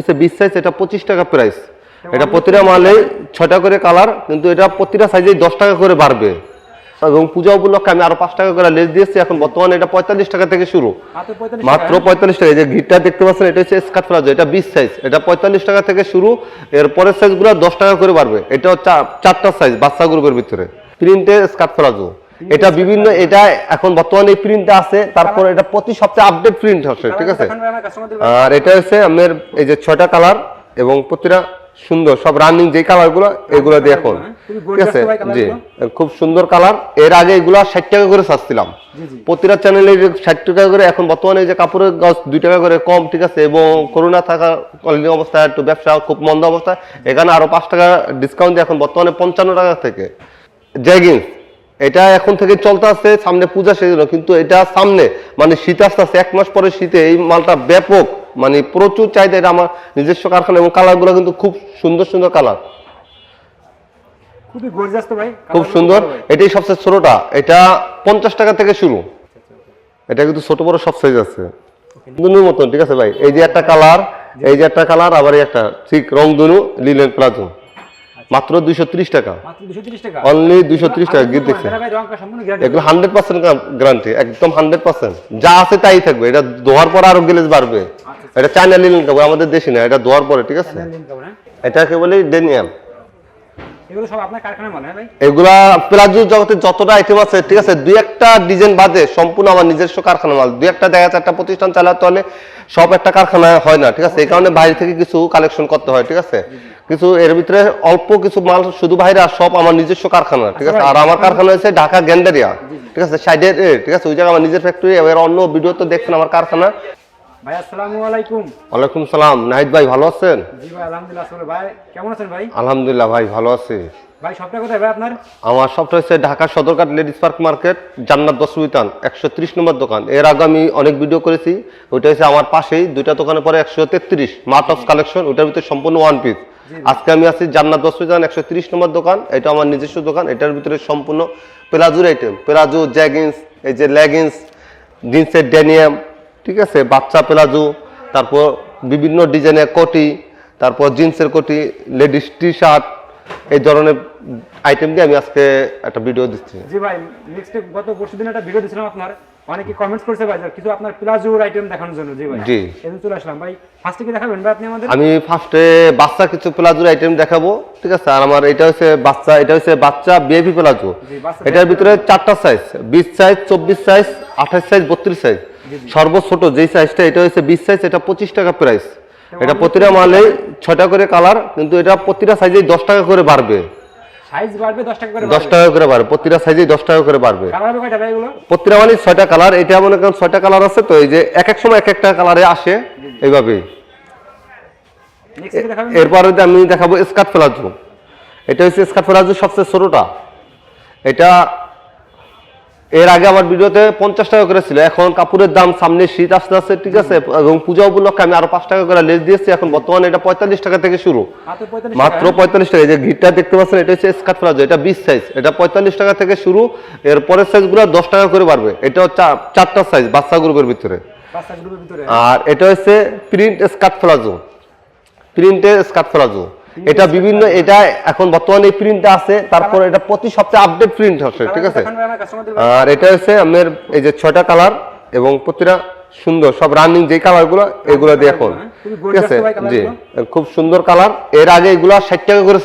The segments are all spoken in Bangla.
হচ্ছে বিশ সাইজ এটা পঁচিশ টাকা প্রাইস এটা প্রতিটা মালে ছয়টা করে কালার কিন্তু এটা প্রতিটা সাইজে দশ টাকা করে বাড়বে। এবং পূজা উপলক্ষে আমি আরও পাঁচ টাকা করে লেস দিয়েছি এখন বর্তমানে এটা পঁয়তাল্লিশ টাকা থেকে শুরু। মাত্র 45 মাত্র টাকা। পঁয়তাল্লিশ টাকা যে ঘিরটা দেখতে পাচ্ছেন এটা হচ্ছে স্কার্ট প্লাজো এটা বিশ সাইজ এটা পঁয়তাল্লিশ টাকা থেকে শুরু এর পরের সাইজগুলো দশ টাকা করে বাড়বে। এটা চারটা সাইজ বাচ্চা গ্রুপের ভিতরে। প্রিন্টে স্কার্ট প্লাজো এটা বিভিন্ন এটা এখন বর্তমানে এই প্রিন্টটা আছে তারপর এটা প্রতি সপ্তাহে আপডেট প্রিন্ট হচ্ছে ঠিক আছে? আর এটা হচ্ছে আমার এই যে ছয়টা কালার এবং প্রতিটা সুন্দর সব রানিং যে কালারগুলো এগুলো দিয়ে এখন ঠিক আছে? জি খুব সুন্দর কালারের আগে এগুলো ষাট টাকা করে জি প্রতিটা চ্যানেলে ষাট টাকা করে এখন বর্তমানে এই যে কাপড়ের গাছ দুই টাকা করে কম ঠিক আছে? এবং করোনা থাকা কলিং অবস্থায় একটু ব্যবসা খুব মন্দ অবস্থায় এখানে আরও পাঁচ টাকা ডিসকাউন্ট দিয়ে এখন বর্তমানে পঞ্চান্ন টাকা থেকে। জ্যাগিন্স এটা এখন থেকে চলতে আছে সামনে পূজা সেজন্য কিন্তু এটা সামনে মানে শীত আসতে আসতে এক মাস পরে শীতে এই মালটা ব্যাপক মানে প্রচুর চাহিদা এটা আমার নিজস্ব কারখানা এবং কালারগুলো কিন্তু খুব সুন্দর সুন্দর কালার। খুবই গর্জিয়াস তো ভাই খুব সুন্দর। এটাই সবচেয়ে ছোটটা এটা পঞ্চাশ টাকা থেকে শুরু। এটা কিন্তু ছোট বড় সব সাইজ আছে। দুনুর মতন ঠিক আছে ভাই? এই যে একটা কালার এই যে একটা কালার আবার একটা ঠিক রং দুনু লিলেন প্লাজো। মাত্র দুইশো ত্রিশ টাকা। মাত্র 230 টাকা। অনলি দুইশো ত্রিশ টাকা গিয়ে দেখছে এটা ভাই রংটা সম্পূর্ণ গ্যারান্টি এগুলো হান্ড্রেড পার্সেন্ট গ্যারান্টি একদম হান্ড্রেড পার্সেন্ট। যা আছে তাই থাকবে এটা ধোয়ার পর আরও গ্লেজ বাড়বে। এটা চায়না লিলেন কাপড় আমাদের দেশি না এটা ধোয়ার পরে ঠিক আছে? এটাকে বলি হ্যাঁ ভাই? এগুলা প্লাজো জগতে যতটা আইটেম আছে ঠিক আছে দুই একটা ডিজাইন বাদে সম্পূর্ণ আমার নিজস্ব কারখানা মাল। দুই একটা দেখা যাচ্ছে একটা প্রতিষ্ঠান চালাতে হলে সব একটা কারখানা হয় না ঠিক আছে? এই কারণে বাইরে থেকে কিছু কালেকশন করতে হয় ঠিক আছে? কিছু এর ভিতরে অল্প কিছু মাল শুধু বাইরে আর সব আমার নিজস্ব কারখানা ঠিক আছে? আর আমার কারখানা হচ্ছে ঢাকা গ্যান্ডারিয়া ঠিক আছে? সাইডের ঠিক আছে? ওই জায়গায় আমার নিজের ফ্যাক্টরি এবার অন্য ভিডিও তো দেখছেন আমার কারখানা। ভাই আসসালামু আলাইকুম। ওয়ালাইকুম সালাম। নাহিদ ভাই ভালো আছেন? জি ভাই আলহামদুলিল্লাহ ভাই কেমন আছেন ভাই? আলহামদুলিল্লাহ ভাই ভালো আছি। ভাই সবটা কোথায় ভাই আপনার? আমার সবটা হচ্ছে Dhaka Sadarghat ladies park market Jannat দশমিতান একশো ত্রিশ নম্বর দোকান। এর আগে আমি অনেক ভিডিও করেছি। ওইটা হচ্ছে আমার পাশেই দুইটা দোকানের পরে একশো তেত্রিশ মার্ট অফ কালেকশন ওইটার ভিতরে সম্পূর্ণ ওয়ান পিস আজকে আমি আছি জান্নাত হসপিটাল, একশো তিরিশ নম্বর দোকান। এটা আমার নিজস্ব দোকান, এটার ভিতরে সম্পূর্ণ প্লাজোর আইটেম প্লাজো জ্যাগিন্স এই যে লেগিংস জিন্সের ড্যানিয়াম ঠিক আছে? বাচ্চা প্লাজো, তারপর বিভিন্ন ডিজাইনের কোটি, তারপর জিন্সের কোটি, লেডিস টি শার্ট এই ধরনের আইটেম দিয়ে আমি আজকে একটা ভিডিও দিচ্ছি। জি ভাই নেক্সট গত পরশু দিন একটা ভিডিও দিছিলাম আপনার। অনেকে কমেন্টস করছে ভাই যে কিছু আপনার প্লাজোর আইটেম দেখানোর জন্য। জি ভাই জি। এদিন চলে আসলাম। ভাই ফার্স্টে কি দেখাবেন ভাই আপনি আমাদের? আমি ফার্স্টে বাচ্চা কিছু প্লাজোর আইটেম দেখাবো ঠিক আছে? আর আমার এটা হচ্ছে বাচ্চা এটা হচ্ছে বাচ্চা বেবি প্লাজো এটার ভিতরে চারটা সাইজ বিশ সাইজ চব্বিশ সাইজ আঠাশ সাইজ বত্রিশ সাইজ সর্বছোট যেই সাইজটা এটা হচ্ছে বিশ সাইজ এটা পঁচিশ টাকা প্রাইস এটা প্রতিটা মালে ছয়টা করে কালার কিন্তু এটা প্রতিটা সাইজেই দশ টাকা করে বাড়বে। সাইজ বাড়বে 10 টাকা করে দশ টাকা করে বাড়বে প্রতিটা টাকা করে বাড়বে। কালার হবে কয়টা ভাই এগুলো? প্রতিটা মানে কালার এটা মনে করেন কালার আছে তো এই যে এক এক সময় এক একটা কালারে আসে এরপরে আমি দেখাবো স্কার্ট প্লাজো এটা হচ্ছে স্কার্ট প্লাজো সবচেয়ে ছোটটা। এটা এর আগে আমার ভিডিওতে পঞ্চাশ টাকা করে ছিল এখন কাপড়ের দাম সামনে শীত আসতে আসতে ঠিক আছে এবং পূজা উপলক্ষে আমি আরও পাঁচ টাকা করে লেস দিয়েছি এখন বর্তমানে এটা পঁয়তাল্লিশ টাকা থেকে শুরু। মাত্র 45 মাত্র টাকা। পঁয়তাল্লিশ টাকা এই যে ঘিরটা দেখতে পাচ্ছেন এটা হচ্ছে স্কার্ট প্লাজো এটা বিশ সাইজ এটা পঁয়তাল্লিশ টাকা থেকে শুরু এর পরের সাইজগুলো দশ টাকা করে বাড়বে এটা হচ্ছে চারটা সাইজ বাচ্চা গ্রুপের ভিতরে। গ্রুপের ভিতরে। আর এটা হচ্ছে প্রিন্ট স্কার্ট প্লাজো প্রিন্টের স্কার্ট প্লাজো। এটা বিভিন্ন এটা এখন বর্তমানে এই প্রিন্টটা আছে তারপর এটা প্রতি সপ্তাহে আপডেট প্রিন্ট হচ্ছে ঠিক আছে? আর এটা হচ্ছে আমার এই যে ছয়টা কালার এবং প্রতিটা সুন্দর সব রানিং যে কালারগুলো এগুলো দিয়ে এখন ঠিক আছে? জি খুব সুন্দর কালারের আগে এগুলো ষাট টাকা করে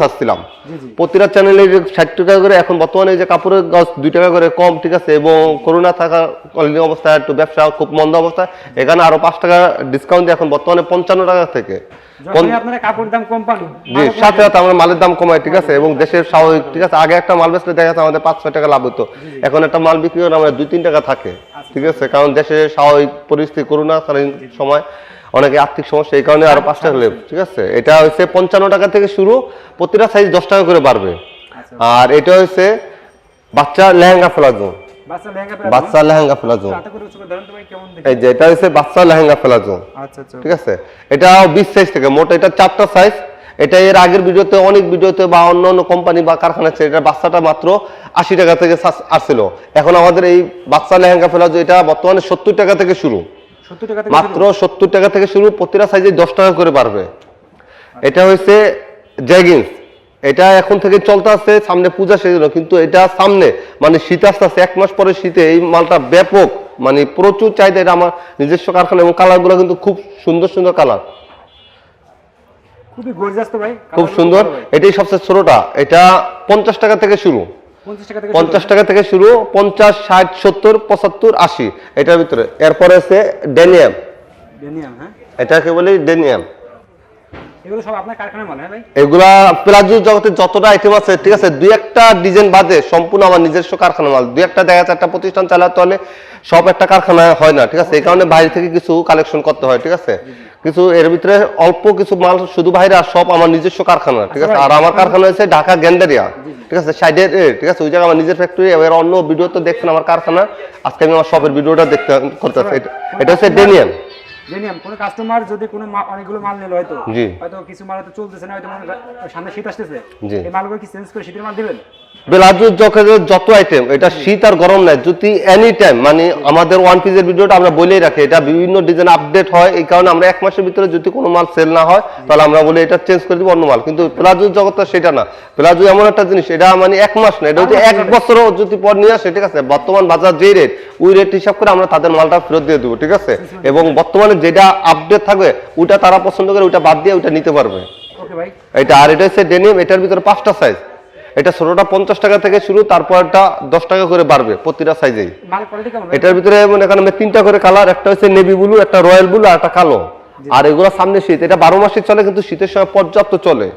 জি প্রতিটা চ্যানেলে ষাট টাকা করে এখন বর্তমানে এই যে কাপড়ের গাছ দুই টাকা করে কম ঠিক আছে? এবং করোনা থাকা কলিং অবস্থায় একটু ব্যবসা খুব মন্দ অবস্থা এখানে আরও পাঁচ টাকা ডিসকাউন্ট দিয়ে এখন বর্তমানে পঞ্চান্ন টাকা থেকে। আপনারা কাপড় দাম কম পান জি সাথে সাথে আমরা মালের দাম কমাই ঠিক আছে? এবং দেশের স্বাভাবিক ঠিক আছে? আগে একটা মাল বেচলে দেখা যাচ্ছে আমাদের পাঁচ ছয় টাকা লাভ হতো। এখন একটা মাল বিক্রি করে আমাদের দুই তিন টাকা থাকে ঠিক আছে? কারণ দেশের স্বাভাবিক পরিস্থিতি করোনাকালীন সময় অনেকে আর্থিক সমস্যা এই কারণে আরও পাঁচ টাকা লেব ঠিক আছে? এটা হচ্ছে পঞ্চান্ন টাকা থেকে শুরু প্রতিটা সাইজ দশ টাকা করে বাড়বে। আচ্ছা। আর এটা হচ্ছে বাচ্চা লেহেঙ্গা লেহেঙ্গা পরে বাচ্চা লেহেঙ্গা এই যে এটা হচ্ছে বাচ্চা লেহেঙ্গা আচ্ছা আচ্ছা। ঠিক আছে? এটা বিশ সাইজ থেকে মোট এটা চারটা সাইজ এটা এর আগের ভিডিওতে অনেক ভিডিওতে বা অন্য অন্য কোম্পানি বা কারখানা আছে এটা বাচ্চাটা মাত্র আশি টাকা থেকে আসছিল। এখন আমাদের এই বাচ্চা লেহেঙ্গা এটা বর্তমানে সত্তর টাকা থেকে শুরু। সত্তর টাকা থেকে মাত্র সত্তর টাকা থেকে শুরু প্রতিটা সাইজে দশ টাকা করে পারবে এটা হচ্ছে জ্যাগিন্স এটা এখন থেকে চলতে আছে সামনে পূজা সেজন্য কিন্তু এটা সামনে মানে শীত আসতে আসতে এক মাস পরে শীতে এই মালটা ব্যাপক মানে প্রচুর চাহিদা এটা আমার নিজস্ব কারখানা এবং কালারগুলো কিন্তু খুব সুন্দর সুন্দর কালার। খুবই গর্জাস তো ভাই খুব সুন্দর। এটাই সবচেয়ে ছোটটা। এটা পঞ্চাশ টাকা থেকে শুরু। পঞ্চাশ টাকা থেকে পঞ্চাশ টাকা থেকে শুরু পঞ্চাশ ষাট সত্তর পঁচাত্তর আশি। এটার ভিতরে। এরপরে আছে ডেনিয়াম। ডেনিয়াম হ্যাঁ। এটাকে বলি ডেনিয়াম। এগুলো সব আপনার কারখানার মাল হ্যাঁ ভাই? এগুলা প্লাজো জগতে যতটা আইটেম আছে ঠিক আছে দুই একটা ডিজাইন বাদে সম্পূর্ণ আমার নিজস্ব কারখানা মাল। দুই একটা দেখা যাচ্ছে একটা প্রতিষ্ঠান চালাতে হলে সব একটা কারখানা হয় না ঠিক আছে? এই কারণে বাইরে থেকে কিছু কালেকশন করতে হয় ঠিক আছে? কিছু এর ভিতরে অল্প কিছু মাল শুধু বাইরে আর সব আমার নিজস্ব কারখানা ঠিক আছে? আর আমার কারখানা হচ্ছে ঢাকা গ্যান্ডারিয়া ঠিক আছে? সাইডের ঠিক আছে? ওই জায়গায় আমার নিজের ফ্যাক্টরি এবার অন্য ভিডিও তো দেখছেন আমার কারখানা। আজকে আমি আমার শপের ভিডিওটা দেখতে করতেছি এটা- হচ্ছে ডেনিয়াম ডেনিয়াম কোনো কাস্টমার যদি কোনো অনেকগুলো মাল নিল হয়তো হয়তো কিছু মাল হয়তো চলতেছে না হয়তো সামনে শীত আসতেছে এই মালগুলো কি চেঞ্জ করে শীতের মাল দিবেন? বেলাজুর জকের যত আইটেম এটা শীত আর গরম নাই যদি এনি টাইম মানে আমাদের ওয়ান পিসের ভিডিওটা আমরা বলেই রাখি এটা বিভিন্ন ডিজাইন আপডেট হয় এই কারণে আমরা এক মাসের ভিতরে যদি কোনো মাল সেল না হয় তাহলে আমরা বলি এটা চেঞ্জ করে দিব অন্য মাল। কিন্তু প্লাজুর জগৎ তো সেটা না। প্লাজু এমন একটা জিনিস এটা মানে এক মাস না এটা হচ্ছে এক বছরও যদি পর নিয়ে আসে ঠিক আছে? বর্তমান বাজার যে রেট ওই রেট হিসাব করে আমরা তাদের মালটা ফেরত দিয়ে দেবো ঠিক আছে? এবং বর্তমানে যেটা আপডেট থাকবে ওটা তারা পছন্দ করে ওটা বাদ দিয়ে ওটা নিতে পারবে। এটা আর এটা হচ্ছে ডেনিম এটার ভিতরে পাঁচটা সাইজ এটা ছোটটা পঞ্চাশ টাকা থেকে শুরু তারপরটা দশ টাকা করে বাড়বে প্রতিটা সাইজেই? এটার ভিতরে মনে করেন তিনটা করে কালার একটা হচ্ছে নেভি ব্লু একটা রয়্যাল ব্লু আর একটা কালো। আর এগুলো সামনে শীত এটা বারো মাসে চলে কিন্তু শীতের সময় পর্যাপ্ত চলে।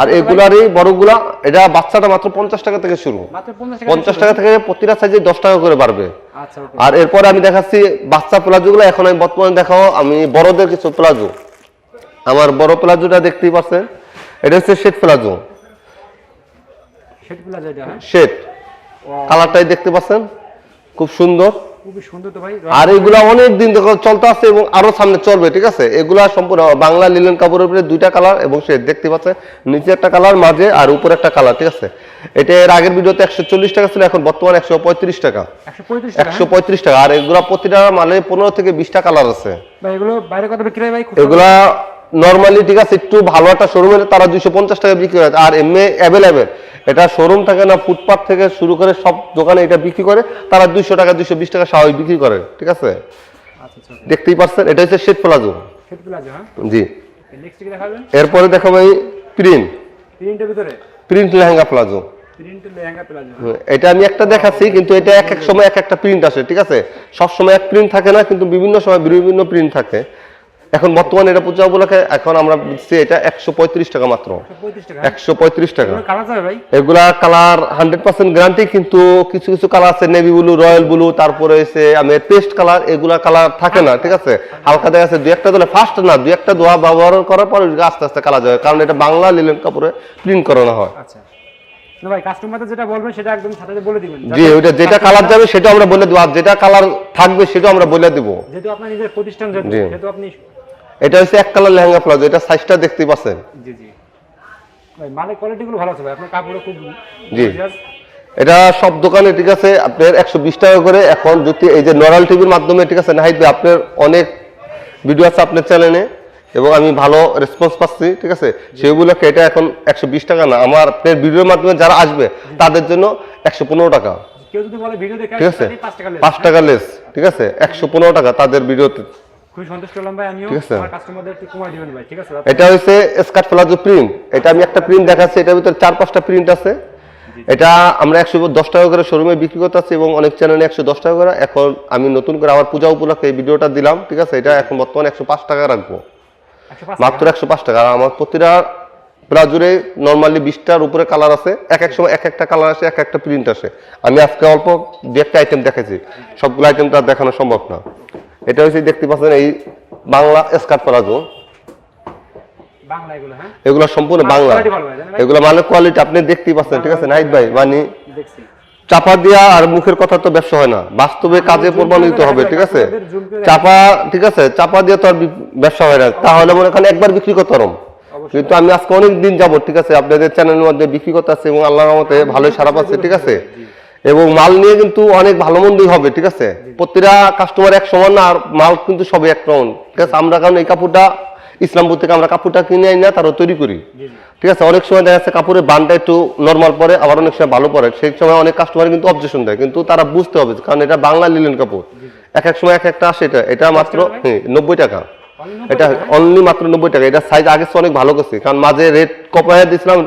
আর এগুলার এই বড়গুলা এটা বাচ্চাটা মাত্র পঞ্চাশ টাকা থেকে শুরু। পঞ্চাশ টাকা থেকে প্রতিটা সাইজে দশ টাকা করে বাড়বে। আর এরপরে আমি দেখাচ্ছি বাচ্চা প্লাজোগুলো। এখন আমি বর্তমানে দেখাও আমি বড়দের কিছু প্লাজো। আমার বড় প্লাজোটা দেখতেই পাচ্ছেন এটা হচ্ছে শেট প্লাজো। প্লাজা হ্যাঁ? শেট কালারটাই দেখতে পাচ্ছেন খুব সুন্দর। খুবই সুন্দর তো ভাই। আর এগুলা অনেক দিন ধরে চলতে আছে এবং আরও সামনে চলবে ঠিক আছে? এগুলা সম্পূর্ণ বাংলা লিলেন কাপড়ের উপরে দুইটা কালার এবং সে দেখতে পাচ্ছে নিচে একটা কালার মাঝে আর উপরে একটা কালার ঠিক আছে? এটা এর আগের ভিডিওতে একশো চল্লিশ টাকা ছিল এখন বর্তমানে একশো পঁয়ত্রিশ টাকা। একশো পঁয়ত্রিশ টাকা? আর এগুলা প্রতিটা মালে পনেরো থেকে বিশটা কালার আছে। হ্যাঁ? এগুলো বাইরে কত বিক্রি হয় ভাই? এগুলা নর্মালি ঠিক আছে একটু ভালো একটা শোরুমে তারা দুইশো পঞ্চাশ টাকা বিক্রি করে আর এমনি অ্যাভেলেবেল এটা শোরুম থাকে না ফুটপাথ থেকে শুরু করে সব দোকানে এটা বিক্রি করে তারা দুইশো টাকা দুইশো বিশ টাকা স্বাভাবিক বিক্রি করে ঠিক আছে? আচ্ছা আচ্ছা দেখতেই পাচ্ছেন এটা হচ্ছে শেট প্লাজো হ্যাঁ? জি। এরপরে দেখাবো এই print print lehenga palazzo print lehenga palazzo এটা আমি একটা দেখাচ্ছি কিন্তু এটা এক এক সময় এক একটা প্রিন্ট আসে ঠিক আছে? সব সময় এক প্রিন্ট থাকে না কিন্তু বিভিন্ন সময় বিভিন্ন প্রিন্ট থাকে। এখন বর্তমানে এটা পূজা উপলক্ষে এখন আমরা দিচ্ছি এটা একশো পঁয়ত্রিশ টাকা মাত্র। একশো পঁয়ত্রিশ টাকা? এগুলা কালার হান্ড্রেড পার্সেন্ট গ্যারান্টি কিন্তু কিছু কিছু কালার আছে নেভি ব্লু রয়্যাল ব্লু তারপরে হচ্ছে আমি পেস্ট কালার এগুলা কালার থাকে না ঠিক আছে? হালকা দেখা যাচ্ছে দুই একটা দিলে ফার্স্ট না দুই একটা দোয়া ব্যবহার করার পর আস্তে আস্তে কালার যাবে কারণ এটা বাংলা লিলেন কাপড়ে প্রিন্ট করানো হয়। আচ্ছা। ভাই কাস্টমারদের যেটা বলবেন সেটা একদম সাথে সাথে বলে দিবেন। জি ওইটা যেটা কালার যাবে সেটা আমরা বলে দেবো আর যেটা কালার থাকবে সেটা আমরা বলে দেবো। যেহেতু আপনার নিজের প্রতিষ্ঠান যেহেতু আপনি এটা হচ্ছে এক কালার লেহেঙ্গা প্লাজো এটা সাইজটা দেখতে পাচ্ছেন। জি জি। ভাই মালের কোয়ালিটি ভালো আছে ভাই আপনার কাপড়ও খুব জি। এটা সব দোকানে ঠিক আছে আপনার একশো বিশ টাকা করে। এখন যদি এই যে নরাল টিভির মাধ্যমে ঠিক আছে নাহিদ আপনার অনেক ভিডিও আছে আপনার চ্যানেলে এবং আমি ভালো রেসপন্স পাচ্ছি ঠিক আছে? সেগুলোকে এটা এখন একশো বিশ টাকা না আমার আপনার ভিডিওর মাধ্যমে যারা আসবে তাদের জন্য একশো পনেরো টাকা। ঠিক আছে? পাঁচ? টাকা লেস ঠিক আছে? একশো পনেরো টাকা তাদের ভিডিওতে খুবই সন্তুষ্ট হলাম ভাই আমিও আমার কাস্টমারদের একটু কমাই দিবেন ভাই ঠিক আছে? এটা হচ্ছে স্কার্ট প্লাজো প্রিন্ট এটা আমি একটা প্রিন্ট দেখাচ্ছি এটার ভিতরে চার পাঁচটা প্রিন্ট আছে। এটা আমরা একশো দশ টাকা করে শোরুমে বিক্রি করতে আছি এবং অনেক চ্যানেলে একশো দশ টাকা করে। এখন আমি নতুন করে আমার পূজা উপলক্ষে এই ভিডিওটা দিলাম ঠিক আছে? এটা এখন বর্তমানে একশো পাঁচ টাকা রাখব। মাত্র একশো পাঁচ টাকা। আর আমার প্রতিটা প্লাজোরে নর্মালি বিশটার উপরে কালার আছে। এক এক সময় এক একটা কালার আসে এক একটা প্রিন্ট আসে। আমি আজকে অল্প দু একটা আইটেম দেখেছি সবগুলো আইটেম তো আর দেখানো সম্ভব না। এটা হচ্ছে দেখতে পাচ্ছেন এই বাংলা স্কার্ট প্লাজো বাংলা এগুলো হ্যাঁ? সম্পূর্ণ বাংলা? এগুলো মানে কোয়ালিটি আপনি দেখতেই পাচ্ছেন ঠিক আছে? নাহিদ ভাই মানে চাপা দিয়া আর মুখের কথা তো ব্যবসা হয় না। বাস্তবে কাজে প্রমাণিত হবে ঠিক আছে? চাপা ঠিক আছে? চাপা দিয়ে তো আর ব্যবসা হয় না। তাহলে মনে করেন একবার বিক্রি করতে পারম কিন্তু আমি আজকে অনেক দিন যাব ঠিক আছে? আপনাদের চ্যানেলের মধ্যে বিক্রি করতে আছে এবং আল্লাহর রহমতে ভালোই সারা পাচ্ছে ঠিক আছে? এবং মাল নিয়ে কিন্তু অনেক ভালো মন্দই হবে ঠিক আছে? প্রতিটা কাস্টমার এক সমান না আর মাল কিন্তু সবই এক রকম ঠিক আছে? আমরা কারণ এই কাপড়টা ইসলামপুর থেকে আমরা কাপড়টা কিনে আনি না তারও তৈরি করি। ঠিক আছে? অনেক সময় দেখা যাচ্ছে কাপড়ের বানটা একটু নর্মাল পরে আবার অনেক সময় ভালো পরে। সেই সময় অনেক কাস্টমার কিন্তু অবজেকশন দেয় কিন্তু তারা বুঝতে হবে কারণ এটা বাংলা লিলেন কাপড়। এক এক সময় এক একটা আসে এটা এটা মাত্র হ্যাঁ, নব্বই টাকা। এটা অনলি মাত্র নব্বই টাকা। এটা সাইজ আগে অনেক ভালো করছে। কারণ মাঝে রেট কপায় দিয়েছিলাম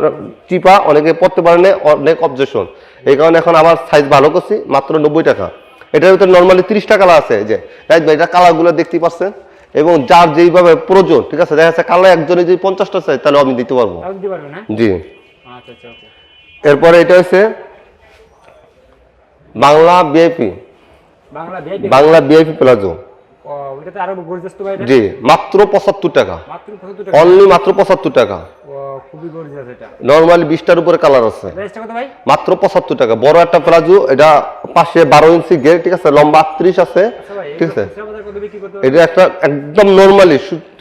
চিপা অনেকে পড়তে পারে না অনেক অবজেকশন এই কারণে এখন আবার সাইজ ভালো করছি মাত্র নব্বই টাকা। এটার ভিতরে নর্মালি তিরিশ টাকা কালার আছে যে। রাইট ভাই এটা কালারগুলো দেখতেই পাচ্ছেন। এবং যার যেইভাবে প্রয়োজন ঠিক আছে দেখা যাচ্ছে কালার একজনে যদি পঞ্চাশটা চাই তাহলে আমি দিতে পারব। হ্যাঁ? জি। আচ্ছা আচ্ছা এরপরে এটা হচ্ছে Bangla BIP Bangla BIP palazzo ওইটাতে আরও গর্জিয়াস তো ভাই? জি মাত্র পঁচাত্তর টাকা। মাত্র 75 টাকা? অনলি মাত্র পঁচাত্তর টাকা। খুবই গর্জিয়াস এটা। নর্মালি বিশটার উপরে কালার আছে। প্রাইসটা কত ভাই? মাত্র পঁচাত্তর টাকা। বড় একটা প্লাজো এটা পাশে বারো ইঞ্চি গের ঠিক আছে? লম্বা আছে আচ্ছা ঠিক আছে? এটা একটা একদম নর্মালি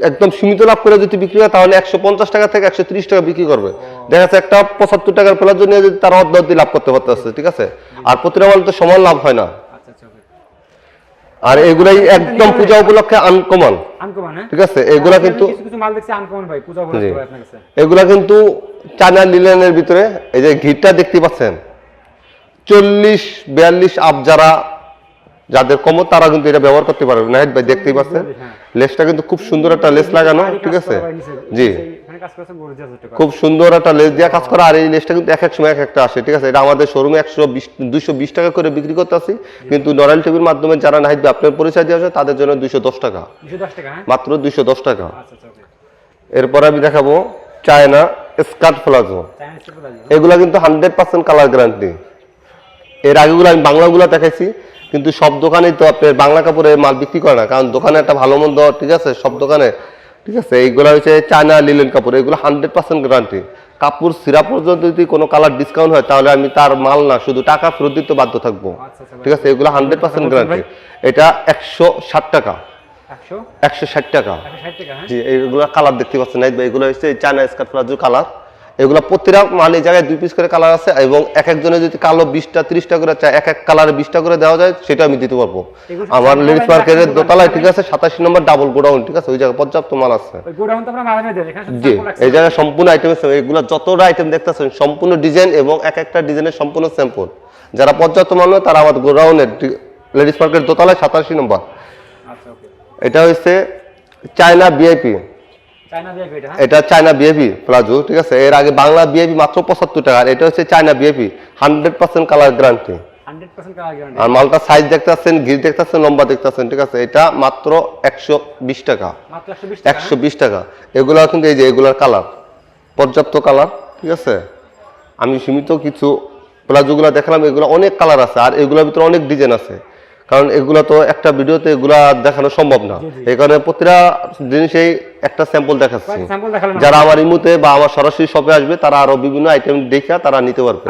একদম সীমিত লাভ করে যদি বিক্রি হয় তাহলে একশো পঞ্চাশ টাকা থেকে একশো ত্রিশ টাকা বিক্রি করবে। দেখা যাচ্ছে একটা পঁচাত্তর টাকার প্লাজো নিয়ে যদি তারা অর্ধ অর্ধি লাভ করতে পারতেছে ঠিক আছে? আর প্রতিটা মাল তো সমান লাভ হয় না। আর এগুলাই একদম পূজা উপলক্ষে আনকমন আনকমন হ্যাঁ? ঠিক আছে এগুলা কিন্তু কিছু কিছু মাল দেখছি আনকমন ভাই পূজা বলে ভাই আপনার কাছে। এগুলা কিন্তু চায়না লিলেনের ভিতরে এই যে ঘিটা দেখতে পাচ্ছেন চল্লিশ বিয়াল্লিশ আপ যারা যাদের কম তারা কিন্তু এটা ব্যবহার করতে পারবে। নাহিদ ভাই দেখতেই পাচ্ছেন হ্যাঁ। লেসটা কিন্তু খুব সুন্দর একটা লেস লাগানো ঠিক আছে। জি। কাজ করেছে গর্জিয়াস একটা খুব সুন্দর একটা লেস দিয়ে কাজ করা আর এই লেসটা কিন্তু এক এক সময় এক একটা আসে ঠিক আছে? এটা আমাদের শোরুমে একশো বিশ দুইশো বিশ টাকা করে বিক্রি করতে আসি কিন্তু নরাল টিভির মাধ্যমে যারা নাহিদ আপনার পরিচয় দেওয়া যায় তাদের জন্য দুইশো দশ টাকা। 210 টাকা হ্যাঁ? মাত্র দুইশো দশ টাকা। আচ্ছা আচ্ছা ওকে। এরপর আমি দেখাবো চায়না স্কার্ট প্লাজো এগুলা কিন্তু হান্ড্রেড পার্সেন্ট কালার গ্যারান্টি এর আগেগুলো আমি বাংলাগুলো দেখাইছি কিন্তু সব দোকানেই তো আপনার বাংলা কাপড়ের মাল বিক্রি করে না কারণ দোকানে একটা ভালো মন্দ ঠিক আছে? সব দোকানে ঠিক আছে এইগুলো হচ্ছে চায়না লিলেন কাপড় এগুলো হান্ড্রেড পার্সেন্ট গ্যারান্টি কাপড় সিরা পর্যন্ত যদি কোনো কালার ডিসকাউন্ট হয় তাহলে আমি তার মাল না শুধু টাকা ফেরত দিতে বাধ্য থাকব। আচ্ছা আচ্ছা ঠিক আছে এগুলো হান্ড্রেড পার্সেন্ট গ্যারান্টি এটা একশো ষাট টাকা। একশো? ষাট টাকা। 160 টাকা হ্যাঁ। জি এইগুলো কালার দেখতে পাচ্ছেন এইগুলো এগুলো হচ্ছে চায়না স্কার্ট প্লাজো কালার এগুলো প্রতিটা মাল এই জায়গায় দুই পিস করে কালার আছে এবং এক একজনে যদি কালো বিশটা ত্রিশটা করে চায় এক এক কালারে বিশটা করে দেওয়া যায় সেটা আমি দিতে পারব। আমার লেডিস মার্কেটের দোতলায় ঠিক আছে? সাতাশি নম্বর ডাবল গোডাউন ঠিক আছে? ওই জায়গায় পর্যাপ্ত মাল আছে। আমরা জি এই জায়গায় সম্পূর্ণ আইটেম আছে। এগুলো যতটা আইটেম দেখতেছেন সম্পূর্ণ ডিজাইন এবং এক একটা ডিজাইনের সম্পূর্ণ স্যাম্পল যারা পর্যাপ্ত মাল নেয় তারা আমাদের গোডাউনের লেডিস মার্কেট দোতলায় সাতাশি নম্বর। আচ্ছা এটা হচ্ছে চায়না বিআইপি এটা হ্যাঁ? চায়না বিএপি প্লাজো ঠিক আছে? এর আগে বাংলা বিএপি মাত্র পঁচাত্তর টাকা এটা হচ্ছে China BAP hundred percent colour guarantee 100% colour guarantee আর মালটা সাইজ দেখতে পাচ্ছেন ঘির দেখতে পাচ্ছেন লম্বা দেখতে পাচ্ছেন ঠিক আছে? এটা মাত্র একশো বিশ টাকা। মাত্র 120 টাকা একশো বিশ টাকা। এগুলো কিন্তু এই যে এগুলার কালার পর্যাপ্ত কালার ঠিক আছে? আমি সীমিত কিছু প্লাজোগুলো দেখালাম এগুলো অনেক কালার আছে আর এগুলোর ভিতরে অনেক ডিজাইন আছে। কারণ এগুলো তো একটা ভিডিওতে এগুলা দেখানো সম্ভব না। এই কারণে প্রতিটা জিনিসেই একটা স্যাম্পল দেখাচ্ছি। যারা আমার ইমুতে বা আমার সরাসরি শপে আসবে তারা আরও বিভিন্ন আইটেম দেখে তারা নিতে পারবে।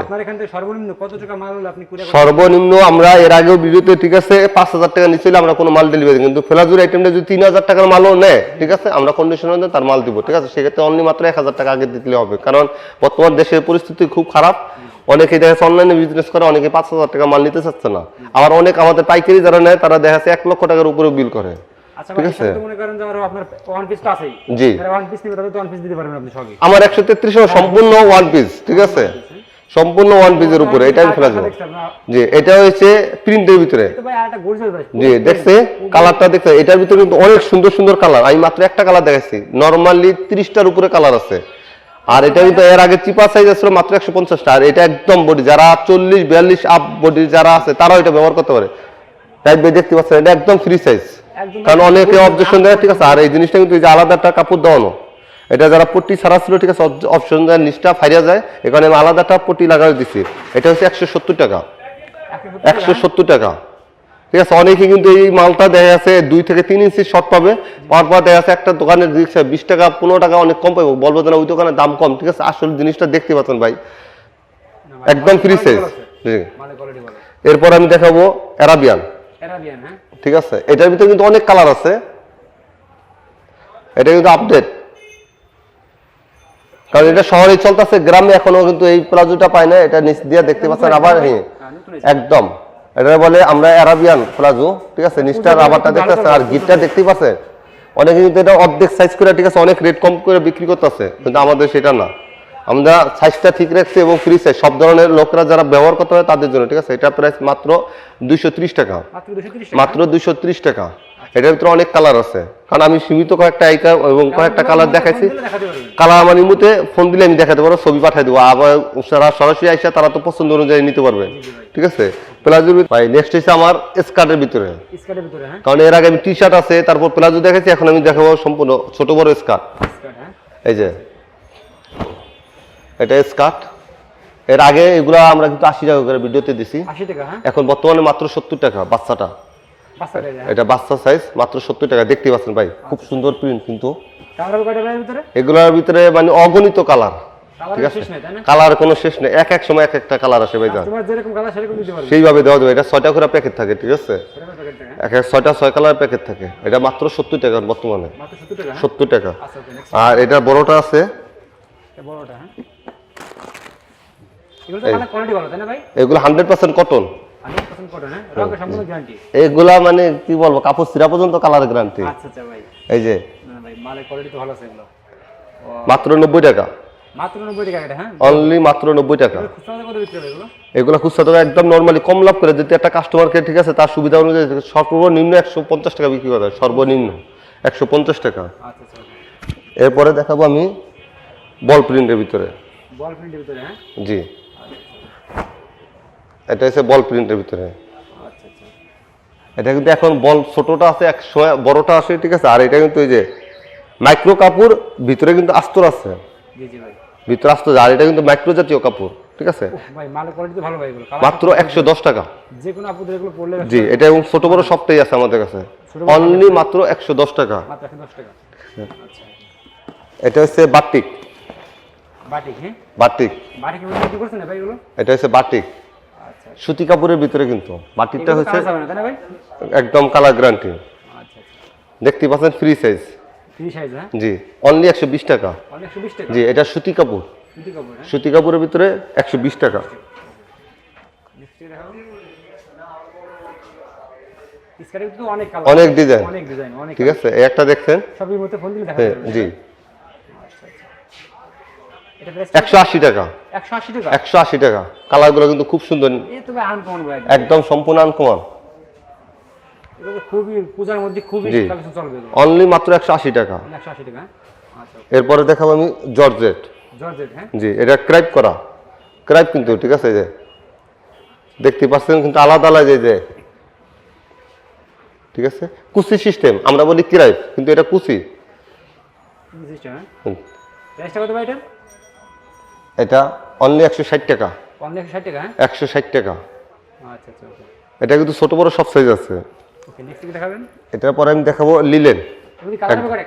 সর্বনিম্ন আমরা এর আগেও ভিডিওতে ঠিক আছে পাঁচ হাজার টাকা নিচ্ছিল আমরা কোনো মাল ডেলিভারি কিন্তু ফেলাজুর আইটেমটা যদি তিন হাজার টাকার মালও নেয় ঠিক আছে আমরা কন্ডিশনে তার মাল দিব ঠিক আছে? সেক্ষেত্রে অনলি মাত্র এক হাজার টাকা আগে দিতে হবে। কারণ বর্তমান দেশের পরিস্থিতি খুব খারাপ। অনেকে দেখা যাচ্ছে অনলাইনে বিজনেস করে অনেকে পাঁচ হাজার টাকা মাল নিতে চাচ্ছে না। আবার অনেক আমাদের পাইকারি যারা নেয় তারা দেখা যাচ্ছে এক লক্ষ টাকার উপরে বিল করে। আচ্ছা আমার একশো তেত্রিশ সম্পূর্ণ ওয়ান পিস ঠিক আছে? সম্পূর্ণ ওয়ান পিসের উপরে এটা আমি ফেলা জি এটা হচ্ছে প্রিন্টের ভিতরে। জি দেখছে? কালারটা দেখছে? এটার ভিতরে কিন্তু অনেক সুন্দর সুন্দর কালার আমি মাত্র একটা কালার দেখাচ্ছি। নর্মালি তিরিশটার উপরে কালার আছে। আর এটা কিন্তু এর আগে চিপা সাইজ ছিল মাত্র একশো পঞ্চাশটা আর এটা একদম বডি যারা চল্লিশ বিয়াল্লিশ আপ বডি যারা আছে তারাও এটা ব্যবহার করতে পারে। তাই ভাই দেখতে পাচ্ছেন এটা একদম ফ্রি সাইজ কারণ অনেকে অবজেকশন দেয় ঠিক আছে? আর এই জিনিসটা কিন্তু যে আলাদা একটা কাপড় দেওয়ানো এটা যারা পট্টি ছাড়া ছিল ঠিক আছে? অপশন দেয় নিচটা ফাইরা যায় এখানে আমি আলাদা একটা পট্টি লাগাই দিচ্ছি এটা হচ্ছে একশো সত্তর টাকা? একশো সত্তর টাকা। ঠিক আছে অনেকে কিন্তু এই মালটা দেখা যাচ্ছে দুই থেকে তিন ইঞ্চি শর্ট পাবে। পাওয়ার পর দেখা যাচ্ছে একটা দোকানের দিচ্ছে বিশ টাকা পনেরো টাকা অনেক কম পাবো। বলব যে না ওই দোকানের দাম কম ঠিক আছে? আসলে জিনিসটা দেখতে পাচ্ছেন ভাই। একদম ফ্রি সাইজ মানে এরপর আমি দেখাবো অ্যারাবিয়ান ঠিক আছে? এটার ভিতরে কিন্তু অনেক কালার আছে। এটা কিন্তু আপডেট কারণ এটা শহরে চলতেছে গ্রামে এখনও কিন্তু এই প্লাজোটা পায় না এটা নিচ দিয়ে দেখতে পাচ্ছেন আবার হ্যাঁ। একদম। এটা বলে আমরা অ্যারাবিয়ান প্লাজো ঠিক আছে? নিস্টার রাবারটা দেখতেছে আর গিটটা দেখতেই পাচ্ছে অনেকে কিন্তু এটা অর্ধেক সাইজ করে ঠিক আছে? অনেক রেট কম করে বিক্রি করতেছে কিন্তু আমাদের সেটা না। আমরা সাইজটা ঠিক রাখছি এবং ফ্রি সাইজ সব ধরনের লোকরা যারা ব্যবহার করতে হয় তাদের জন্য ঠিক আছে? এটা প্রাইস মাত্র দুইশো ত্রিশ টাকা? মাত্র দুইশো ত্রিশ টাকা। এটার ভিতরে অনেক কালার আছে। কারণ আমি সীমিত কয়েকটা আইকার এবং কয়েকটা কালার দেখাইছি। কালার আমার ইমুতে ফোন দিলে আমি দেখাতে পারব ছবি পাঠিয়ে দেবো। আবার যারা সরাসরি আইসা তারা তো পছন্দ অনুযায়ী নিতে পারবে। ঠিক আছে? প্লাজোর ভাই নেক্সট হচ্ছে আমার স্কার্টের ভিতরে। হ্যাঁ? কারণ এর আগে আমি টি শার্ট আছে তারপর প্লাজো দেখেছি এখন আমি দেখাবো সম্পূর্ণ ছোট বড় স্কার্ট হ্যাঁ? এই যে। এটা স্কার্ট এর আগে এগুলা আমরা কিন্তু আশি টাকা করে ভিডিওতে দিছি। হ্যাঁ? এখন বর্তমানে মাত্র সত্তর টাকা বাচ্চাটা। এটা? বাচ্চা সাইজ মাত্র সত্তর টাকা। দেখতে পাচ্ছেন ভাই খুব সুন্দর প্রিন্ট কিন্তু। এগুলোর ভিতরে মানে অগণিত কালার। ঠিক আছে? কালার কোনো শেষ নেই। এক এক সময় এক একটা কালার আসে ভাই সেইভাবে দেওয়া যাবে। এটা ছয়টা করে প্যাকেট থাকে ঠিক আছে? এক এক ছয়টা ছয় কালার প্যাকেট থাকে। এটা মাত্র সত্তর টাকা বর্তমানে। সত্তর টাকা? আচ্ছা আর এটা বড়টা আছে। হ্যাঁ? এগুলো হান্ড্রেড পার্সেন্ট কটন হ্যাঁ? গ্যারান্টি এগুলা মানে কি বলব কাপড় সিরা পর্যন্ত কালার গ্যারান্টি আচ্ছা আচ্ছা ভাই। এই যে। মাত্র নব্বই টাকা। এটা হ্যাঁ? অনলি মাত্র নব্বই টাকা। এগুলো খুচরা টাকা একদম নর্মালি কম লাভ করে। যদি একটা কাস্টমারকে ঠিক আছে তার সুবিধা অনুযায়ী সর্বনিম্ন একশো পঞ্চাশ টাকা বিক্রি করা সর্বনিম্ন একশো পঞ্চাশ টাকা। আচ্ছা। এরপরে দেখাবো আমি বল প্রিন্টের ভিতরে। বল প্রিন্টের ভিতরে হ্যাঁ? জি। এটা হচ্ছে বল প্রিন্টের ভিতরে। আচ্ছা আচ্ছা। এটা কিন্তু এখন বল ছোটটা আছে এক সময় বড়টা আছে ঠিক আছে? আর এটা কিন্তু এই যে মাইক্রো কাপড় ভিতরে কিন্তু আস্তর আছে। ভিতরে আস্তর আর এটা কিন্তু মাইক্রো জাতীয় কাপড় ঠিক আছে? মাত্র একশো দশ টাকা। যে কোনো আপুদের এগুলো পড়লে জি এটা এবং ছোট বড় সবটাই আছে আমাদের কাছে। অনলি মাত্র একশো দশ টাকা। একশো আচ্ছা। এটা হচ্ছে বাটিক। বাটিক হ্যাঁ? বাটিক। এটা হচ্ছে বাটিক। সুতি কাপড়ের ভিতরে কিন্তু এগুলো হচ্ছে একদম কালার গ্যারান্টি আচ্ছা আচ্ছা। দেখতে পাচ্ছেন ফ্রি সাইজ থ্রি সাইজ হ্যাঁ? জি অনলি একশো বিশ টাকা। জি এটা সুতি কাপড়। সুতি হ্যাঁ? কাপড়ের ভিতরে একশো বিশ টাকা। অনেক ডিজাইন ঠিক আছে এই একটা দেখছেন? হ্যাঁ জি। একশো আশি টাকা। একশো আশি টাকা? কালারগুলো কিন্তু খুব সুন্দর। একদম। সম্পূর্ণ আনকমান খুবই পূজার মধ্যে খুবই চলবে অনলি মাত্র একশো আশি টাকা। টাকা হ্যাঁ? আচ্ছা এরপরে দেখাবো আমি জর্জেট। জর্জেট হ্যাঁ? জি এটা ক্রাইপ করা। ক্রাইপ কিন্তু ঠিক আছে যে। দেখতে পাচ্ছেন কিন্তু আলাদা আলাদা যে। ঠিক আছে? কুচি সিস্টেম আমরা বলি ক্রাইপ কিন্তু এটা কুচি সিস্টেম হ্যাঁ? কত এটা এটা অনলি একশো ষাট টাকা। অনলি একশো ষাট টাকা হ্যাঁ? একশো ষাট টাকা। আচ্ছা আচ্ছা এটা কিন্তু ছোট বড় সব সাইজ আছে। দেখাবেন? এটার পরে আমি দেখাবো লিলেন যদি কালার হবে করে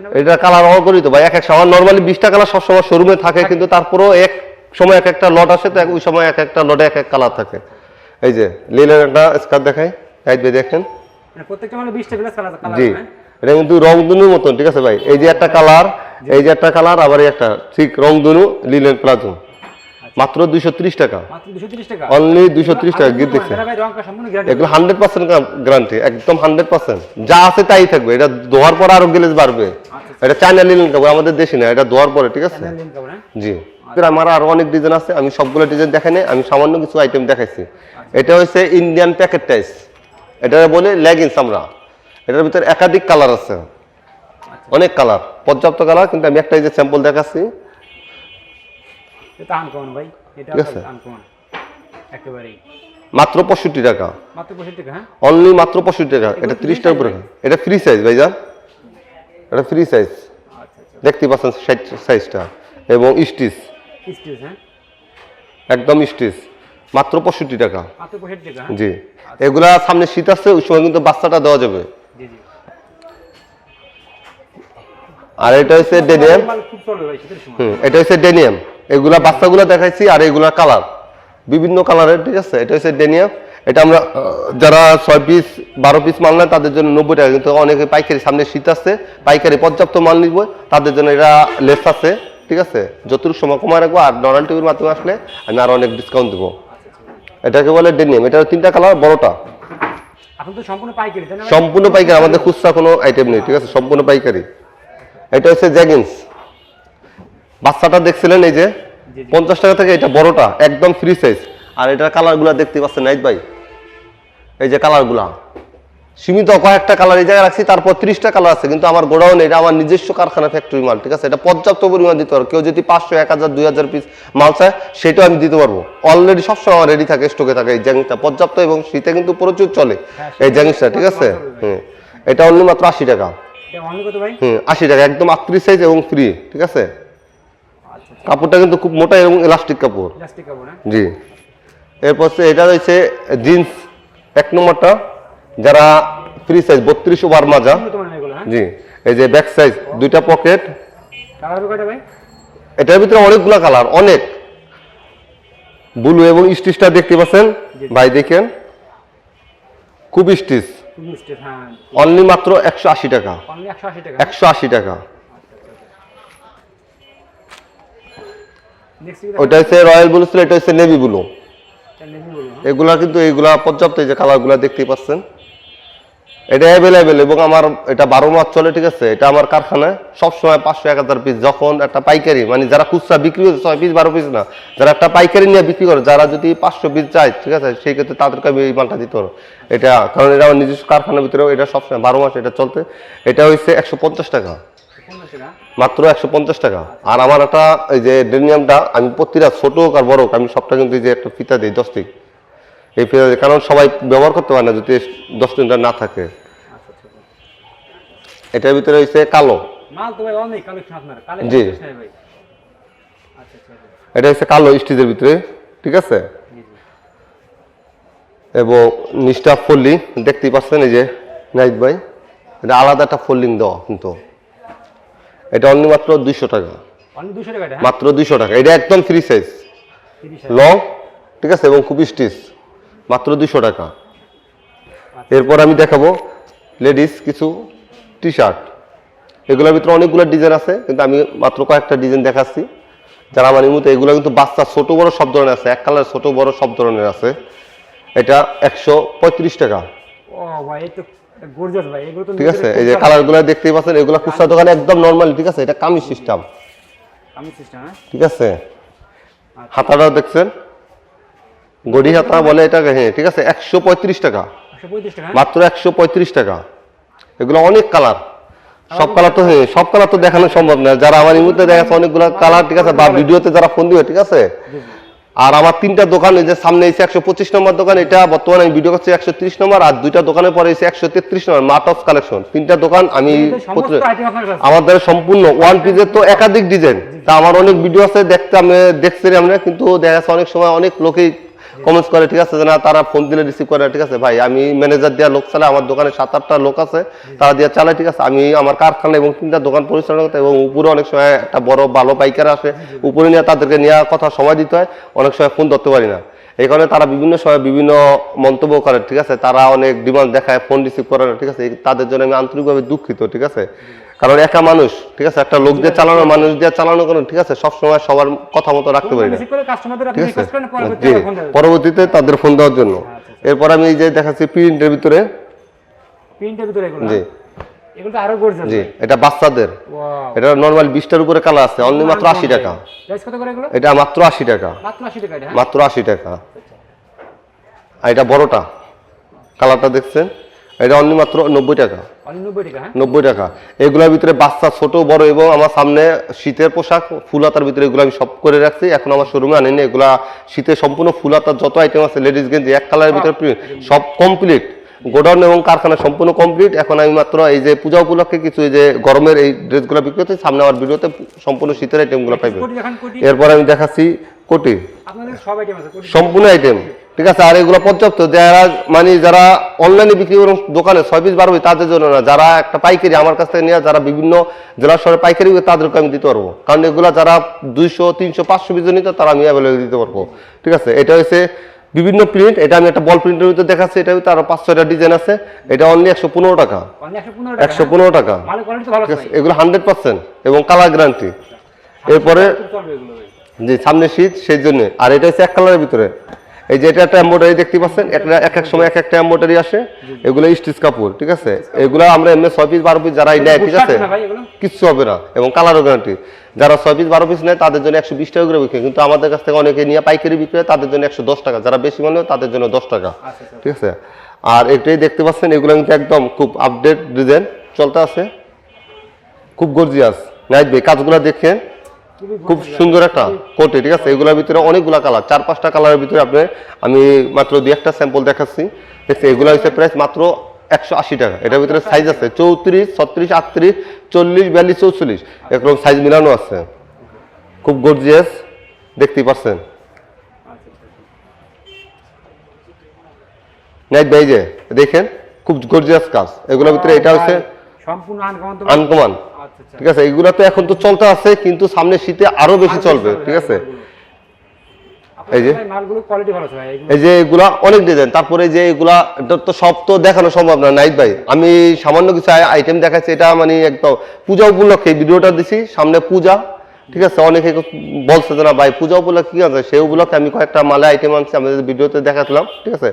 না? ভাই? এটা কালার অগণিত ভাই এক এক সময়। নর্মালি বিশটা কালার সবসময় শোরুমে থাকে কিন্তু তারপরেও এক সময় এক একটা লট আসে তো এক- ওই সময় এক একটা লটে এক এক কালার থাকে। এই যে লিলেন একটা স্কার্ট দেখাই। দেখেন। মানে প্রত্যেকটা মানে বিশটা প্লাস কালার কালার জি। এটা কিন্তু রংধনুর মতন ঠিক আছে ভাই? এই যে একটা কালার এই যে একটা কালার আবার একটা ঠিক রংধনু লিলেন প্লাজো। মাত্র দুইশো ত্রিশ টাকা। অনলি দুইশো ত্রিশ টাকা? গিফট দেখছেন। রংটা সম্পূর্ণ গ্যারান্টি এগুলো হান্ড্রেড পার্সেন্ট গ্যারান্টি একদম হান্ড্রেড পার্সেন্ট। যা আছে তাই থাকবে এটা ধোয়ার পর আরও গ্লেজ বাড়বে। এটা চায়না লিলেন কাপড় আমাদের দেশি না এটা ধোয়ার পরে ঠিক আছে? হ্যাঁ? জি। আমার আরও অনেক ডিজাইন আছে আমি সবগুলো ডিজাইন দেখাই আমি সামান্য কিছু আইটেম দেখাইছি। এটা হচ্ছে ইন্ডিয়ান প্যাকেট টাইস এটা বলে লেগিংস আমরা। এটার ভিতরে একাধিক কালার আছে। অনেক কালার পর্যাপ্ত কালার কিন্তু আমি একটা এই যে স্যাম্পল দেখাচ্ছি। এটা আনকমন ভাই এটা আনকমন একেবারেই। মাত্র পঁয়ষট্টি টাকা। মাত্র পঁয়ষট্টি টাকা হ্যাঁ? অনলি মাত্র পঁয়ষট্টি টাকা। এটা ত্রিশ টাকার উপরে। এটা ফ্রি সাইজ ভাইজান এটা ফ্রি সাইজ আচ্ছা আচ্ছা। দেখতে পাচ্ছেন সাইজটা এবং স্টিচ স্টিচ হ্যাঁ? একদম স্টিচ মাত্র পঁয়ষট্টি টাকা। মাত্র পঁয়ষট্টি টাকা জি। এগুলা সামনে শীত আসছে ওই সময় কিন্তু বাচ্চাটা দেওয়া যাবে। আর এটা হচ্ছে ডেনিয়াম। এটা হচ্ছে ডেনিয়াম। এগুলা বাচ্চাগুলো দেখাইছি আর এগুলা কালার। বিভিন্ন কালারের ঠিক আছে? এটা হচ্ছে ডেনিয়াম। এটা আমরা যারা ছয় পিস বারো পিস মাল নেয় তাদের জন্য নব্বই টাকা। কিন্তু অনেকে পাইকারি সামনে শীত আসছে পাইকারি পর্যাপ্ত মাল নিব তাদের জন্য এটা লেস আছে ঠিক আছে? যতটুকু সময় কমায় রাখব আর নর্মাল টিভির মাধ্যমে আসলে আমি আরও অনেক ডিসকাউন্ট দেবো। এটাকে বলে ডেনিয়াম। এটা তিনটা কালার বড়টা? সম্পূর্ণ পাইকারি আমাদের খুচরা কোনো আইটেম নেই ঠিক আছে? সম্পূর্ণ পাইকারি। এটা হচ্ছে জ্যাগিন্স বাচ্চাটা দেখছিলেন এই যে। পঞ্চাশ টাকা থেকে এটা বড়টা একদম ফ্রি সাইজ আর এটার কালারগুলো দেখতে পাচ্ছেন নাইট ভাই। এই যে কালারগুলা। সীমিত কয়েকটা কালার এই জায়গায় রাখছি তারপর ত্রিশটা কালার আছে কিন্তু আমার গোডাউন এটা আমার নিজস্ব কারখানা ফ্যাক্টরি মাল ঠিক আছে? এটা পর্যাপ্ত পরিমাণ দিতে পারব। কেউ যদি পাঁচশো এক হাজার দুই হাজার পিস মাল চায় সেটাও আমি দিতে পারব। অলরেডি সবসময় আমার রেডি থাকে স্টকে থাকে এই জ্যাংটা পর্যাপ্ত এবং শীতে কিন্তু প্রচুর চলে এই জ্যাংসটা ঠিক আছে? হুম। এটা অনলি মাত্র আশি টাকা। হুম আশি টাকা একদম আটত্রিশ সাইজ এবং ফ্রি ঠিক আছে? আচ্ছা কাপড়টা কিন্তু খুব মোটা এবং ইলাস্টিক কাপড়। জি। এরপর এটা রয়েছে জিন্স এক নম্বরটা যারা ফ্রি সাইজ বত্রিশ ওভার মাজা। হ্যাঁ? জি এই যে ব্যাক সাইজ দুইটা পকেট এটার ভিতরে অনেকগুলা কালার অনেক। ব্লু এবং স্টিচটা দেখতে পাচ্ছেন? ভাই দেখেন। খুব স্টিচ অনলি মাত্র একশো আশি টাকা। একশো আশি টাকা। ওইটা হচ্ছে রয়্যাল ব্লু ছিল এটা হচ্ছে নেভি ব্লু হ্যাঁ? এগুলা কিন্তু এইগুলা পর্যাপ্ত এই যে কালারগুলা দেখতেই পাচ্ছেন। এটা অ্যাভেলেবেল এবং আমার এটা বারো মাস চলে, ঠিক আছে? এটা আমার কারখানায় সবসময় পাঁচশো, এক হাজার পিস যখন একটা পাইকারি মানে যারা খুচরা বিক্রি হচ্ছে ছয় পিস বারো পিস না, যারা একটা পাইকারি নিয়ে বিক্রি করে, যারা যদি পাঁচশো পিস চায়, ঠিক আছে? সেই ক্ষেত্রে তাদেরকে আমি এই মালটা দিতে পারব। এটা, কারণ এটা আমার নিজস্ব কারখানার ভিতরেও এটা সবসময় বারো মাস এটা চলতে। এটা হচ্ছে একশো পঞ্চাশ টাকা। মাত্র একশো পঞ্চাশ টাকা। আর আমার একটা এই যে ডেনিয়ামটা, আমি প্রতিটা ছোট হোক আর বড় হোক, আমি সবটা কিন্তু যে একটা ফিতা দিই, দশ দিক এই ফিতা কারণ সবাই ব্যবহার করতে পারে না যদি দশ দিনটা না থাকে। এটার ভিতরে হচ্ছে কালো। জি। আচ্ছা আচ্ছা আচ্ছা। এটা হচ্ছে কালো স্টিচের ভিতরে ঠিক আছে? এবং নিচটা ফোল্ডিং দেখতেই পাচ্ছেন এই যে নাইট ভাই এটা আলাদা একটা ফোল্ডিং দেওয়া কিন্তু। এটা অনলি মাত্র দুইশো টাকা। হ্যাঁ? মাত্র দুইশো টাকা। এটা একদম ফ্রি সাইজ লং ঠিক আছে? এবং খুব স্টিচ মাত্র দুশো টাকা। এরপর আমি দেখাবো লেডিস কিছু টি শার্ট এগুলোর ভিতরে অনেকগুলো ডিজাইন আছে কিন্তু আমি মাত্র কয়েকটা ডিজাইন দেখাচ্ছি। যারা আমার মতো এগুলো কিন্তু বাচ্চা ছোট বড় সব ধরনের আছে। এক কালার ছোট বড় সব ধরনের আছে। এটা একশো পঁয়ত্রিশ টাকা। ঠিক আছে? এই যে কালারগুলো দেখতেই পাচ্ছেন এগুলো খুচরা দোকানে একদম নর্মাল ঠিক আছে? এটা কামি সিস্টেম হ্যাঁ? ঠিক আছে? হাতাটাও দেখছেন? গড়ি হাতা বলে এটাকে হ্যাঁ ঠিক আছে একশো পঁয়ত্রিশ টাকা? মাত্র একশো পঁয়ত্রিশ টাকা। এগুলো অনেক কালার সব কালার তো হ্যাঁ সব কালার তো দেখানো সম্ভব না। যারা আমার এই মুহূর্তে দেখাচ্ছে অনেকগুলো কালার ঠিক আছে বা ভিডিওতে যারা ফোন দিবে ঠিক আছে? আর আমার তিনটা দোকান এই যে সামনে এসে একশো পঁচিশ নম্বর দোকান এটা বর্তমানে আমি ভিডিও করছি একশো ত্রিশ নম্বর আর দুইটা দোকানের পরে এসে একশো তেত্রিশ নম্বর মার্ট অফ কালেকশন তিনটা দোকান আমি আমার আমাদের সম্পূর্ণ। ওয়ান পিসের তো একাধিক ডিজাইন তা আমার অনেক ভিডিও আছে দেখতে আমি দেখছি আমরা কিন্তু দেখা যাচ্ছে অনেক সময় অনেক লোকেই কমেন্টস করে, ঠিক আছে যে না তারা ফোন দিলে রিসিভ করে, ঠিক আছে, ভাই, আমি ম্যানেজার দেওয়া লোক চালাই আমার দোকানে সাত, আটটা লোক আছে, তারা দিয়ে চালায়, ঠিক আছে, আমি আমার কারখানা এবং তিনটা দোকান পরিচালনা করতে এবং উপরে অনেক সময় একটা বড় ভালো পাইকার আসে, উপরে নিয়ে তাদেরকে নেওয়া কথা সময় দিতে হয়, অনেক সময় ফোন ধরতে পারি না। এই কারণে তারা বিভিন্ন সময় বিভিন্ন মন্তব্য করে, ঠিক আছে, তারা অনেক ডিমান্ড দেখায় ফোন রিসিভ করে না, ঠিক আছে তাদের জন্য আমি আন্তরিকভাবে দুঃখিত, ঠিক আছে। কারণ একা মানুষ ঠিক আছে? একটা লোক দিয়ে চালানো মানুষ দিয়ে চালানো কোনো ঠিক আছে? সবসময় সবার কথা মতো রাখতে পারি না। ঠিক আছে? জি। পরবর্তীতে তাদের ফোন দেওয়ার জন্য। এরপর আমি এই যে দেখাচ্ছি প্রিন্টের ভিতরে। প্রিন্টের ভিতরে জি। এটা বাচ্চাদের। এটা নর্মাল বিশটার উপরে কালার আছে অনলি মাত্র আশি টাকা। এটা মাত্র আশি টাকা। মাত্র আশি টাকা হ্যাঁ? মাত্র আশি টাকা। আর এটা বড়টা। কালারটা দেখছেন? এটা অনলি মাত্র নব্বই টাকা। নব্বই টাকা হ্যাঁ? এগুলোর ভিতরে বাচ্চা ছোট বড় এবং আমার সামনে শীতের পোশাক ফুলাতার ভিতরে এগুলো আমি সব করে রাখছি। এখন আমার শোরুমে আনিনি এগুলা শীতের সম্পূর্ণ ফুলাতার যত আইটেম আছে লেডিস গেঞ্জি এক কালারের ভিতরে সব কমপ্লিট গোডাউন এবং কারখানা সম্পূর্ণ কমপ্লিট এখন আমি মাত্র এই যে পূজা উপলক্ষে কিছু এই যে গরমের এই ড্রেসগুলো বিক্রি হচ্ছে সামনে আমার ভিডিওতে সম্পূর্ণ শীতের আইটেমগুলো পাইবে। এরপর আমি দেখাচ্ছি কোটি। সম্পূর্ণ আইটেম ঠিক আছে আর এগুলো পর্যাপ্ত। যারা মানে যারা অনলাইনে বিক্রি করুন দোকানে ছয় পিস বারো তাদের জন্য না। যারা একটা পাইকারি আমার কাছ থেকে নিয়ে যারা বিভিন্ন জেলা শহরে পাইকারি করে তাদেরকে আমি দিতে পারব। কারণ এগুলো যারা দুইশো তিনশো পাঁচশো পিস নিতে তারা আমি অ্যাভেলেবল দিতে পারব। ঠিক আছে এটা হচ্ছে বিভিন্ন প্রিন্ট এটা আমি একটা বল প্রিন্টের ভিতরে দেখাচ্ছি এটা তার পাঁচ ছয়টা ডিজাইন আছে। এটা অনলি একশো পনেরো টাকা। একশো পনেরো টাকা? এগুলো হান্ড্রেড পার্সেন্ট এবং কালার গ্যারান্টি এরপরে জি সামনে শীত সেই জন্য। আর এটা হচ্ছে এক কালারের ভিতরে। এই যে এটা একটা এম্বোটারি দেখতে পাচ্ছেন একটা এক এক সময় এক একটা এম্বোটারি আসে। এগুলো স্টিচ কাপড় ঠিক আছে? এগুলো আমরা এমনি ছয় পিস বারো পিস যারাই নেয় ঠিক আছে? কিচ্ছু হবে না। এবং কালারও গ্যারান্টি যারা ছয় পিস বারো পিস নেয় তাদের জন্য একশো বিশ টাকা করে বিক্রি কিন্তু আমাদের কাছ থেকে অনেকে নিয়ে পাইকারি বিক্রি হয় তাদের জন্য একশো দশ টাকা। যারা বেশি মনে হয় তাদের জন্য দশ টাকা। আচ্ছা আচ্ছা। ঠিক আছে? আর এটাই দেখতে পাচ্ছেন এগুলো কিন্তু একদম খুব আপডেট ডিজাইন চলতে আছে। খুব গর্জিয়াস নাইট ভাই কাজগুলো দেখেন। খুব সুন্দর একটা কোটে ঠিক আছে? এগুলোর ভিতরে অনেকগুলা কালার চার পাঁচটা কালারের ভিতরে আপনি আমি মাত্র দুই একটা স্যাম্পল দেখাচ্ছি। দেখছি এগুলো হচ্ছে প্রাইস মাত্র একশো আশি টাকা। এটার ভিতরে সাইজ আছে চৌত্রিশ ছত্রিশ আটত্রিশ চল্লিশ বিয়াল্লিশ চৌচল্লিশ। এরকম সাইজ মিলানো আছে। খুব গর্জিয়াস দেখতেই পাচ্ছেন। নাইট ভাই যে দেখেন খুব গর্জিয়াস কাজ। এগুলোর ভিতরে এটা হচ্ছে সম্পূর্ণ আনকমন আচ্ছা আচ্ছা। ঠিক আছে এগুলো তো এখন তো চলতে আছে কিন্তু সামনে শীতে আরও বেশি চলবে ঠিক আছে? এই যে। এই এগুলা অনেক ডিজাইন তারপরে যে এগুলা তো সব তো দেখানো সম্ভব না নাইট ভাই। আমি সামান্য কিছু আইটেম দেখাচ্ছি এটা মানে একদম পূজা উপলক্ষে ভিডিওটা দিছি সামনে পূজা ঠিক আছে? অনেকে বলছে যে না ভাই পূজা উপলক্ষে কি আছে? সেই উপলক্ষে আমি কয়েকটা মালে আইটেম আনছি আমাদের ভিডিওতে দেখাচ্ছিলাম ঠিক আছে?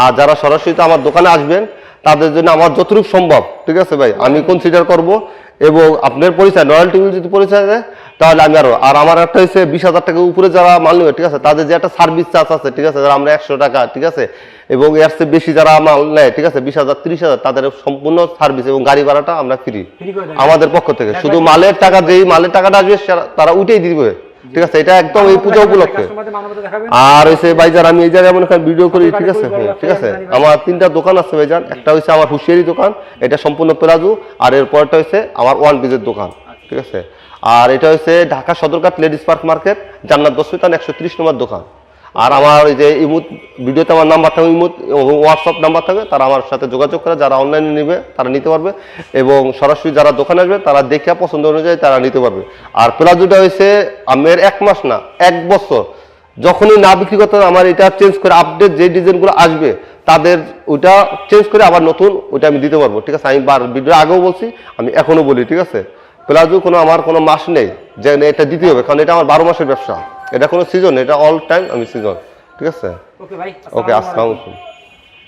আর যারা সরাসরি আমার দোকানে আসবেন তাদের জন্য আমার যতটুকু সম্ভব ঠিক আছে ভাই? আমি কনসিডার করব এবং আপনার পরিচয় রয়্যালটি যদি পরিচয় দেয় তাহলে আমি আরও আর আমার একটা হচ্ছে বিশ হাজার টাকা উপরে যারা মাল নেবে ঠিক আছে? তাদের যে একটা সার্ভিস চার্জ আছে ঠিক আছে? যারা আমরা একশো টাকা ঠিক আছে? এবং এর চেয়ে বেশি যারা মাল নেয় ঠিক আছে? বিশ হাজার ত্রিশ হাজার তাদের সম্পূর্ণ সার্ভিস এবং গাড়ি ভাড়াটা আমরা ফ্রি আমাদের পক্ষ থেকে। শুধু মালের টাকা যেই মালের টাকাটা আসবে তারা উঠেই দিবে। ঠিক আছে এটা একদম এই পূজা উপলক্ষে। আর হইছে ভাইজান আমি এই জায়গায় মনে করেন ভিডিও করি ঠিক আছে? ঠিক আছে? আমার তিনটা দোকান আছে ভাইজান। একটা হচ্ছে আমার হুশিয়ারি দোকান এটা সম্পূর্ণ পেরাজু আর এর পরটা হচ্ছে আমার ওয়ান বিজের দোকান। ঠিক আছে? আর এটা হচ্ছে Dhaka Sadarghat ladies park market Jannat দশমিতান একশো ত্রিশ নম্বর দোকান। আর আমার ওই যে ইমুত, ভিডিওতে আমার নাম্বার থাকবে ইমুত হোয়াটসঅ্যাপ নাম্বার থাকবে তারা আমার সাথে যোগাযোগ করে, যারা অনলাইনে নেবে, তারা নিতে পারবে। এবং সরাসরি যারা দোকানে আসবে, তারা দেখে পছন্দ অনুযায়ী তারা নিতে পারবে। আর প্লাজোটা হয়েছে আমের এক মাস না, এক বছর। যখনই না বিক্রি করতে আমার এটা চেঞ্জ করে আপডেট যে ডিজাইনগুলো আসবে, তাদের ওইটা চেঞ্জ করে আবার নতুন ওইটা আমি দিতে পারব। ঠিক আছে, আমি বার ভিডিও আগেও বলছি, আমি এখনও বলি, ঠিক আছে? প্লাজো কোনো, আমার কোনো মাস নেই যে এটা দিতে হবে, কারণ এটা আমার বারো মাসের ব্যবসা। এটা কোনো সিজন এটা অল টাইম আমি সিজন ঠিক আছে ওকে ভাই ওকে আসসালামু। আলাইকুম